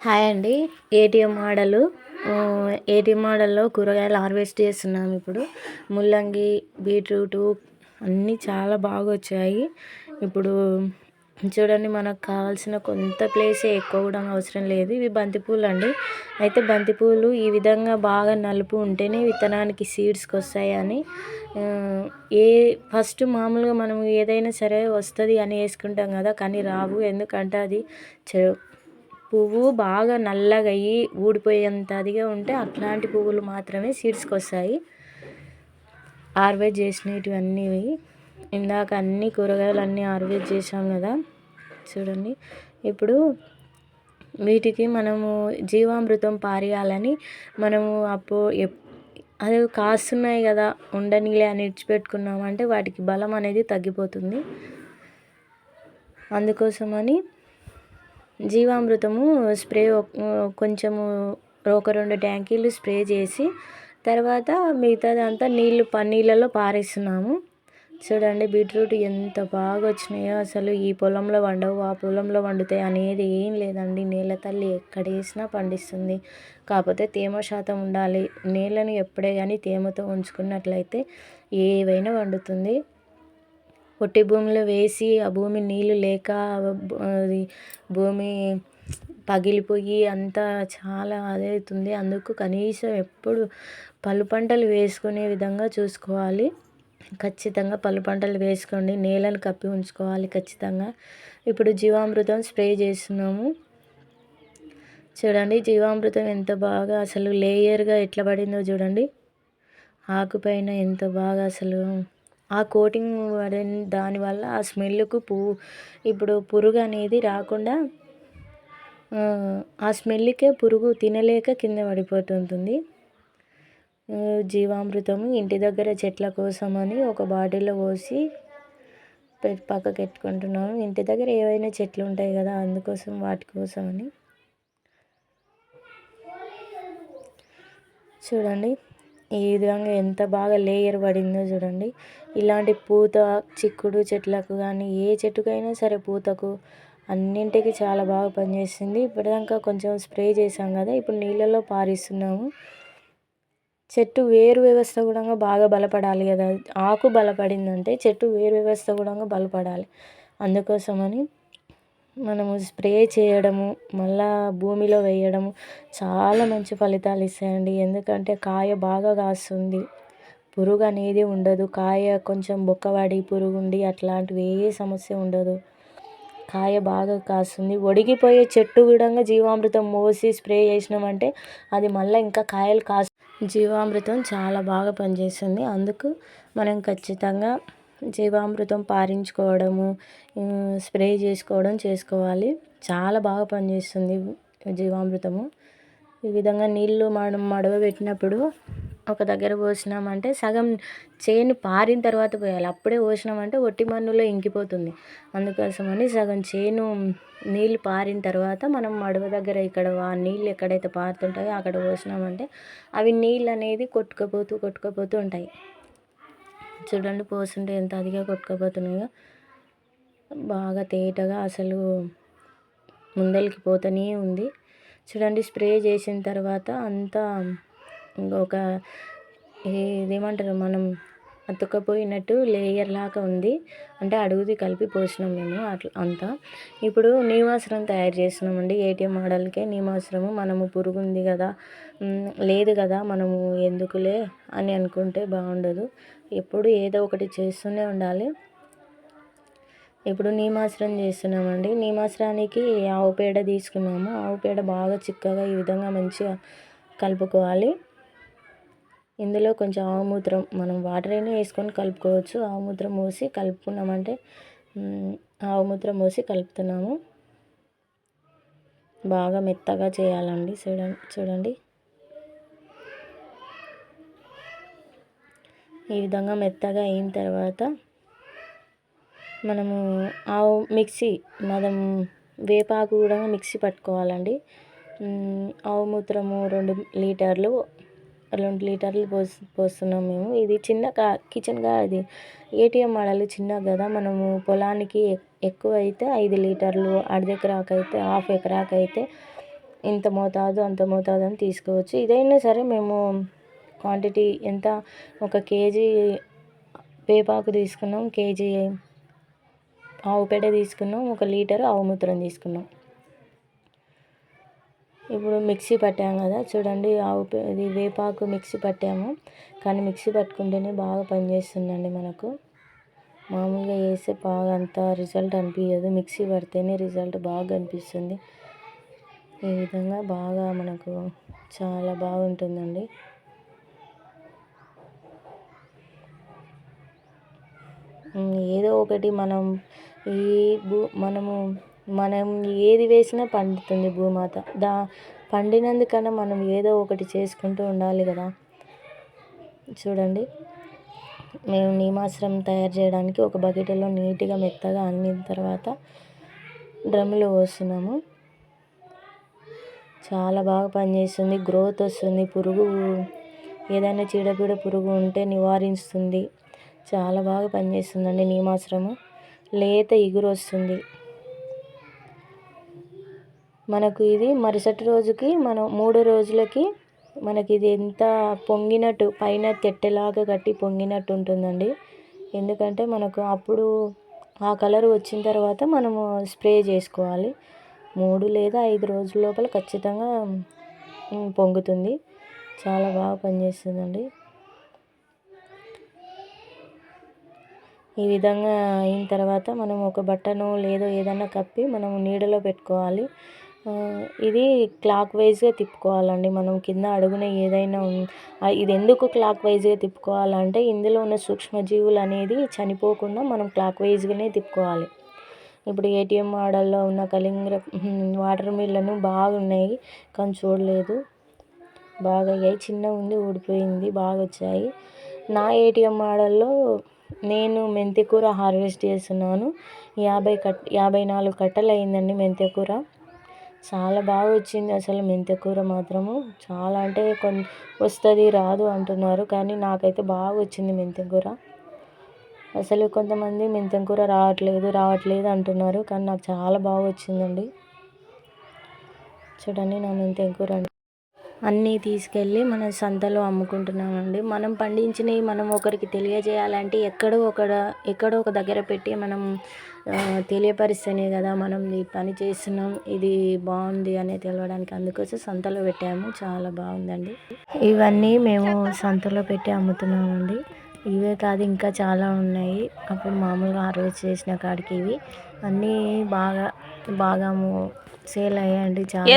Hi అండి. ATM model ATM మోడల్లో కూరగాయలు హార్వెస్ట్ చేస్తున్నాం ఇప్పుడు. ముల్లంగి బీట్రూటు అన్నీ చాలా బాగా వచ్చాయి. ఇప్పుడు చూడండి మనకు కావాల్సిన కొంత ప్లేసే ఎక్కువ కూడా అవసరం లేదు. ఇవి బంతిపూలు అండి. అయితే బంతిపూలు ఈ విధంగా బాగా నలుపు ఉంటేనే విత్తనానికి సీడ్స్కి వస్తాయి అని ఏ ఫస్ట్ మామూలుగా మనం ఏదైనా సరే వస్తుంది అని వేసుకుంటాం కదా కానీ రావు. ఎందుకంటే అది పువ్వు బాగా నల్లగా అయ్యి ఊడిపోయేంత అదిగా ఉంటే అట్లాంటి పువ్వులు మాత్రమే సీడ్స్కి వస్తాయి హార్వెస్ట్ చేసినవి అన్నీ ఇందాక అన్ని కూరగాయలు అన్నీ హార్వెస్ట్ చేసాం కదా. చూడండి. ఇప్పుడు వీటికి మనము జీవామృతం పారేయాలని మనము అప్పుడు అది కాస్తున్నాయి కదా ఉండనిలే అని ఇడిచిపెట్టుకున్నామంటే వాటికి బలం అనేది తగ్గిపోతుంది. అందుకోసమని జీవామృతము స్ప్రే కొంచెము ఒక రెండు ట్యాంకీలు స్ప్రే చేసి తర్వాత మిగతాదంతా నీళ్ళు నీళ్ళలో పారేస్తున్నాము. చూడండి బీట్రూట్ ఎంత బాగా వచ్చినాయో అసలు. ఈ పొలంలో వండవు ఆ పొలంలో వండుతాయి అనేది ఏం లేదండి. నేల తల్లి ఎక్కడ వేసినా పండిస్తుంది. కాకపోతే తేమ శాతం ఉండాలి. నేలను ఎప్పుడే కానీ తేమతో ఉంచుకున్నట్లయితే ఏవైనా వండుతుంది. పొట్టి భూమిలో వేసి ఆ భూమి నీళ్ళు లేక అది భూమి పగిలిపోయి అంతా చాలా అదవుతుంది అందుకు కనీసం ఎప్పుడు పళ్ళు పంటలు వేసుకునే విధంగా చూసుకోవాలి. ఖచ్చితంగా పళ్ళు పంటలు వేసుకోండి. నేలను కప్పి ఉంచుకోవాలి ఖచ్చితంగా. ఇప్పుడు జీవామృతం స్ప్రే చేస్తున్నాము. చూడండి జీవామృతం ఎంత బాగా అసలు లేయర్గా ఎట్లా పడిందో చూడండి. ఆకుపైన ఎంత బాగా అసలు ఆ కోటింగ్ పడిన దానివల్ల ఆ స్మెల్కు పూ ఇప్పుడు పురుగు అనేది రాకుండా ఆ స్మెల్కే పురుగు తినలేక కింద పడిపోతుంటుంది. జీవామృతం ఇంటి దగ్గర చెట్ల కోసమని ఒక బాటిల్లో పోసి పక్కకు పెట్టుకుంటున్నాను ఇంటి దగ్గర ఏవైనా చెట్లు ఉంటాయి కదా అందుకోసం వాటి కోసమని. చూడండి. ఈ విధంగా ఎంత బాగా లేయర్ పడిందో చూడండి. ఇలాంటి పూత చిక్కుడు చెట్లకు కానీ ఏ చెట్టుకైనా సరే పూతకు అన్నింటికి చాలా బాగా పనిచేస్తుంది. ఇప్పటిదాకా కొంచెం స్ప్రే చేసాం కదా ఇప్పుడు నీళ్ళలో పారిస్తున్నాము. చెట్టు వేరు వ్యవస్థ కూడా బాగా బలపడాలి కదా. ఆకు బలపడిందంటే చెట్టు వేరు వ్యవస్థ కూడా బలపడాలి. అందుకోసమని మనము స్ప్రే చేయడము మళ్ళా భూమిలో వేయడము చాలా మంచి ఫలితాలు ఇస్తాయండి. ఎందుకంటే కాయ బాగా కాస్తుంది. పురుగు అనేది ఉండదు. కాయ కొంచెం బొక్కవాడి పురుగు ఉండి అట్లాంటివి ఏ సమస్య ఉండదు. కాయ బాగా కాస్తుంది. ఒడిగిపోయే చెట్టు కూడా జీవామృతం మోసి స్ప్రే చేసినామంటే అది మళ్ళీ ఇంకా కాయలు కాస్ జీవామృతం చాలా బాగా పనిచేస్తుంది. అందుకు మనం ఖచ్చితంగా జీవామృతం పారించుకోవడము స్ప్రే చేసుకోవడం చేసుకోవాలి. చాలా బాగా పనిచేస్తుంది జీవామృతము. ఈ విధంగా నీళ్ళు మనం మడవ పెట్టినప్పుడు ఒక దగ్గర పోసినామంటే సగం చేను పారిన తర్వాత పోయాలి. అప్పుడే పోసినామంటే ఒట్టి మన్నులో ఇంకిపోతుంది. అందుకోసమని సగం చేను నీళ్ళు పారిన తర్వాత మనం మడవ దగ్గర ఇక్కడ ఆ నీళ్ళు ఎక్కడైతే పారుతుంటాయో అక్కడ పోసినామంటే అవి నీళ్ళు అనేది కొట్టుకుపోతూ కొట్టుకుపోతూ ఉంటాయి. చూడండి పోస్తుంటే ఎంత అదిగా కొట్టుకుపోతున్నాయో. బాగా తేటగా అసలు ముందరికి పోతూనే ఉంది. చూడండి స్ప్రే చేసిన తర్వాత అంతా ఒక ఇదేమంటారు మనం అతుక్కపోయినట్టు లేయర్ లాగా ఉంది. అంటే అడుగుది కలిపి పోసినాం మేము అట్లా అంతా. ఇప్పుడు నీమాసనం తయారు చేస్తున్నామండి. ఏటీఎం మోడల్కే నీమాసనము మనము పురుగు ఉంది కదా లేదు కదా మనము ఎందుకులే అని అనుకుంటే బాగుండదు. ఎప్పుడు ఏదో ఒకటి చేస్తూనే ఉండాలి. ఇప్పుడు నీమాసనం చేస్తున్నామండి. నీమాసనానికి ఆవు పేడ తీసుకున్నాము. ఆవు పేడ బాగా చిక్కగా ఈ విధంగా మంచిగా కలుపుకోవాలి. ఇందులో కొంచెం ఆవుమూత్రం మనం వాటర్ అయినా వేసుకొని కలుపుకోవచ్చు. ఆవుమూత్రం పోసి కలుపుకున్నామంటే ఆవుమూత్రం పోసి కలుపుతున్నాము. బాగా మెత్తగా చేయాలండి. చూడండి చూడండి. ఈ విధంగా మెత్తగా అయిన తర్వాత మనము ఆవు మిక్సీ మనం వేపాకు కూడా మిక్సీ పట్టుకోవాలండి. ఆవు మూత్రము రెండు లీటర్లు రెండు లీటర్లు పోసి పోస్తున్నాం మేము. ఇది చిన్న కా కిచెన్ కా ఇది ఏటీఎం మోడల్ చిన్న కదా మనము పొలానికి ఎక్కువ అయితే ఐదు లీటర్లు అర్ధెకరాకు అయితే హాఫ్ ఎకరాకు అయితే ఇంత మోతాదు అంత మోతాదు అని తీసుకోవచ్చు. ఇదైనా సరే మేము క్వాంటిటీ ఎంత? ఒక కేజీ వేపాకు తీసుకున్నాం కేజీ ఆవు పేడ తీసుకున్నాం ఒక లీటర్ ఆవు మూత్రం తీసుకున్నాం. ఇప్పుడు మిక్సీ పట్టాము కదా చూడండి ఆవు ఇది వేపాకు మిక్సీ పట్టాము. కానీ మిక్సీ పట్టుకుంటేనే బాగా పనిచేస్తుందండి మనకు. మామూలుగా వేస్తే బాగా అంత రిజల్ట్ అనిపించదు మిక్సీ పడితేనే రిజల్ట్ బాగా అనిపిస్తుంది. ఈ విధంగా బాగా మనకు చాలా బాగుంటుందండి. ఏదో ఒకటి మనం ఈ భూ మనము మనం ఏది వేసినా పండుతుంది భూమాత. దా పండినందుకన్నా మనం ఏదో ఒకటి చేసుకుంటూ ఉండాలి కదా. చూడండి. మేము నీమాశ్రం తయారు చేయడానికి ఒక బకెట్లో నీట్గా మెత్తగా అన్నిన తర్వాత డ్రమ్లో పోస్తున్నాము. చాలా బాగా పనిచేస్తుంది. గ్రోత్ వస్తుంది. పురుగు ఏదైనా చీడపీడ పురుగు ఉంటే నివారిస్తుంది. చాలా బాగా పనిచేస్తుందండి నీమాశ్రము. లేత ఇగురు వస్తుంది. మనకు ఇది మరుసటి రోజుకి మనం మూడు రోజులకి మనకి ఇది ఎంత పొంగినట్టు పైన తెట్టెలాగా కట్టి పొంగినట్టు ఉంటుందండి. ఎందుకంటే మనకు అప్పుడు ఆ కలర్ వచ్చిన తర్వాత మనము స్ప్రే చేసుకోవాలి. మూడు లేదా ఐదు రోజుల లోపల ఖచ్చితంగా పొంగుతుంది. చాలా బాగా పనిచేస్తుందండి. ఈ విధంగా అయిన తర్వాత మనం ఒక బట్టను లేదో ఏదన్నా కప్పి మనం నీడలో పెట్టుకోవాలి. ఇది క్లాక్ వైజ్గా తిప్పుకోవాలండి. మనం కింద అడుగున ఏదైనా ఇది ఎందుకు క్లాక్ వైజ్గా తిప్పుకోవాలంటే ఇందులో ఉన్న సూక్ష్మజీవులు అనేది చనిపోకుండా మనం క్లాక్ వైజ్గానే తిప్పుకోవాలి. ఇప్పుడు ఏటీఎం మోడల్లో ఉన్న కళింగర వాటర్ మిల్లను బాగున్నాయి కానీ చూడలేదు. బాగా అయ్యాయి చిన్న ఉంది ఊడిపోయింది బాగా వచ్చాయి నా ఏటీఎం మోడల్లో నేను మెంతి కూర హార్వెస్ట్ చేస్తున్నాను. యాభై కట్ యాభై నాలుగు కట్టలు అయిందండి మెంతి కూర. చాలా బాగా వచ్చింది అసలు మెంతి కూర మాత్రము. చాలా అంటే కొన్ వస్తుంది రాదు అంటున్నారు కానీ నాకైతే బాగా వచ్చింది మెంతి కూర. అసలు కొంతమంది మెంతి కూర రావట్లేదు రావట్లేదు అంటున్నారు కానీ నాకు చాలా బాగా వచ్చిందండి. చూడండి నా మెంతి కూర అన్నీ తీసుకెళ్ళి మనం సంతలో అమ్ముకుంటున్నామండి. మనం పండించినవి మనం ఒకరికి తెలియజేయాలంటే ఎక్కడో ఒక ఎక్కడో ఒక దగ్గర పెట్టి మనం తెలియపరిస్తేనే కదా మనం ఈ పని చేస్తున్నాం ఇది బాగుంది అని తెలవడానికి అందుకోసం సంతలో పెట్టాము. చాలా బాగుందండి. ఇవన్నీ మేము సంతలో పెట్టి అమ్ముతున్నామండి. ఇవే కాదు ఇంకా చాలా ఉన్నాయి. అప్పుడు మామూలుగా హార్వెస్ట్ చేసిన కాడికి ఇవి. అన్నీ బాగా బాగా సేల్ అయ్యాయండి. చాలా